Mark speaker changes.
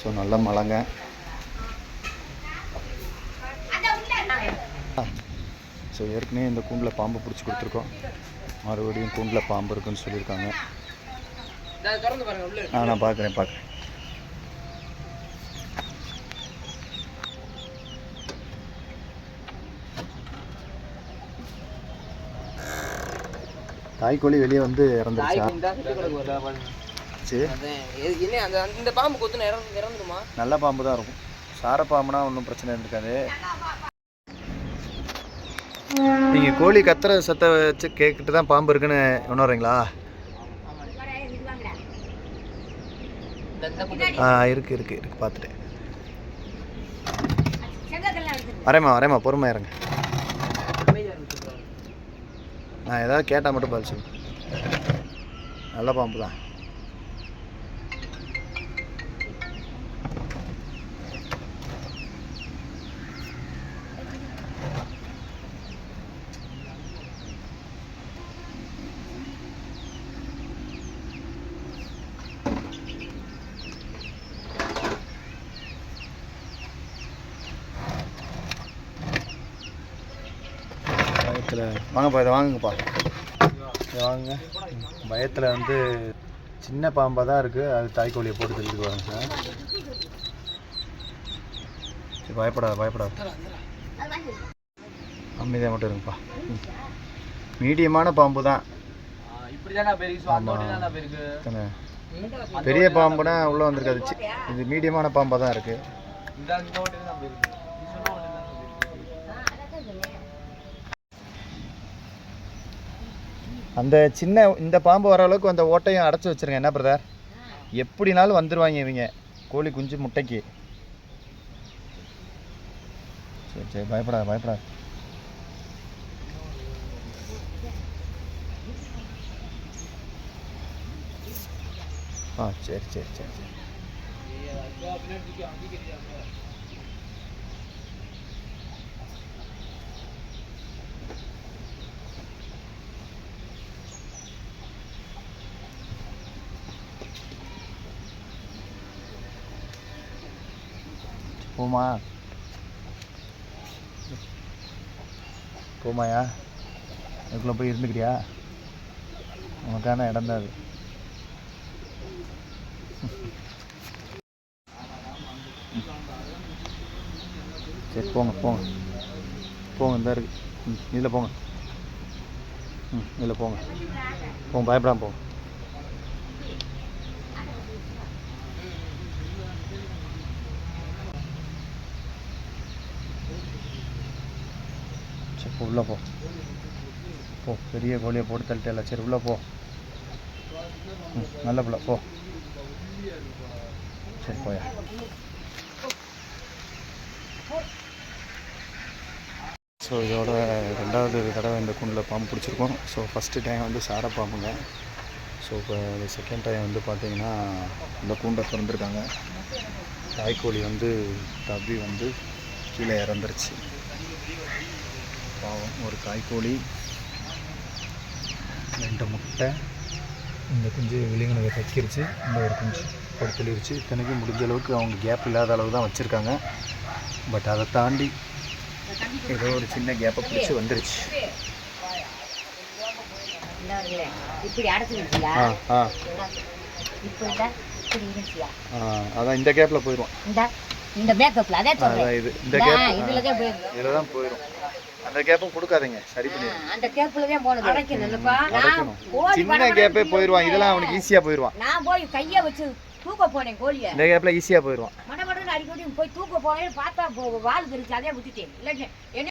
Speaker 1: So நல்ல மழைங்க. So ஏற்கனவே இந்த கூண்டில் பாம்பு பிடிச்சி கொடுத்துருக்கோம். மறுபடியும் கூண்டில் பாம்பு இருக்குன்னு சொல்லியிருக்காங்க. ஆ நான் பார்க்குறேன் பார்க்குறேன். தாய்க்கோழி வெளியே வந்து இறந்துருச்சா? சரி
Speaker 2: என்ன அந்த இந்த பாம்பு கொத்துன இறந்து இறந்துருமா?
Speaker 1: நல்ல பாம்பு தான் இருக்கும். சார பாம்புனா ஒன்றும் பிரச்சனை இருக்காது. நீங்கள் கோழி கத்துற சத்த வச்சு கேட்டுட்டு தான் பாம்பு இருக்குன்னு உணர்றீங்களா? ஆ இருக்கு இருக்கு இருக்கு. பார்த்துட்டேன் வரேம்மா வரேம்மா. பொறுமை இறங்க
Speaker 2: அமைதியா இருக்கு
Speaker 1: நான் ஏதாவது கேட்டால் மட்டும் பதில் சொல்லு. நல்ல பாம்பு தான். பயத்தில். வாங்கப்பா இதை வாங்குங்கப்பா. இதை வாங்குங்க. பயத்தில் வந்து சின்ன பாம்பாக தான் இருக்குது அது தாய்க்கோழியை போட்டு தெரிஞ்சுக்குவாங்க சார். சரி பயப்படாத பயப்படாத. அமைதியாக மட்டும் இருங்கப்பா. ம். மீடியமான பாம்பு தான். பெரிய பாம்புனா உள்ளே வந்திருக்காது. இது மீடியமான பாம்பாக தான் இருக்குது
Speaker 2: இந்த அந்த ஓட்டி தான் போயிருக்கு நீ சொன்ன ஓட்டி தான் போயிருக்கு
Speaker 1: அந்த சின்ன இந்த பாம்பு வர அளவுக்கு அந்த ஓட்டையும் அடைச்சி வச்சிருங்க. என்ன பிரதர் எப்படினாலும் வந்துடுவாங்க இவங்க. கோழி குஞ்சு முட்டைக்கு. சரி சரி பயப்படாது பயப்படாது ஆ சரி சரி சரி சரி. போமா போமாயா அதுக்குள்ளே போய் இருந்துக்கிறியா? உனக்கான இடம் தான் அது. சரி போங்க போங்க. போங்க இந்த இருக்கு. ம் இதில் போங்க. ம் இதில் போங்க. போங்க பயப்படாம போங்க. போ உள்ளே போ. போ பெரிய கோழியை போட்டு தள்ளிட்டல சரி உள்ளே போ. ம் நல்ல பிள்ளை. போ. சரி போயா. ஸோ இதோட ரெண்டாவது தடவை இந்த கூண்டில் பாம்பு பிடிச்சிருக்கோம். ஸோ ஃபஸ்ட்டு டைம் வந்து சார பாம்புங்க. ஸோ இப்போ செகண்ட் டைம் வந்து பார்த்தீங்கன்னா இந்த கூண்டை திறந்துருக்காங்க. தாய்க்கோழி வந்து தப்பி வந்து கீழே இறந்துருச்சு. பாவம் ஒரு காய்கோழி ரெண்டு முட்டை இந்த குஞ்சு விலங்குனதை தைக்கிருச்சு இந்த ஒரு குஞ்சு படுத்துலிருச்சு. இத்தனைக்கும் முடிஞ்ச அளவுக்கு அவங்க கேப் இல்லாத அளவு தான் வச்சுருக்காங்க. பட் அதை தாண்டி ஏதோ ஒரு சின்ன கேப்பை பிடிச்சி வந்துருச்சு. அதான் இந்த கேப்பில் போயிடும்
Speaker 3: இந்த மேக்கப்ல அதே சொல்றேன்.
Speaker 1: இது. இந்த கேப்
Speaker 3: இதுலதான் போயிருக்கு
Speaker 1: இதில் தான் போயிடும் அந்த கேப்பும் கொடுக்காதீங்க சரி பண்ணிடுங்க.
Speaker 3: அந்த கேப்ல தான் போனது. அடைக்கணும்ப்பா நான்
Speaker 1: சின்ன கேப்பே போயிடுவான் இதெல்லாம் அவனுக்கு ஈஸியாக போயிடுவான்
Speaker 3: நான் போய் கைய வச்சு தூக்க போனேன் கோழிய.
Speaker 1: இந்த கேப்பில் ஈஸியாக போயிடுவான்
Speaker 3: மடமடன்னு அடிக்கடி போய் தூக்க போனேன் பார்த்தா போ- வால் தெரிச்சு அதே விட்டுட்டேன் இல்லை என்ன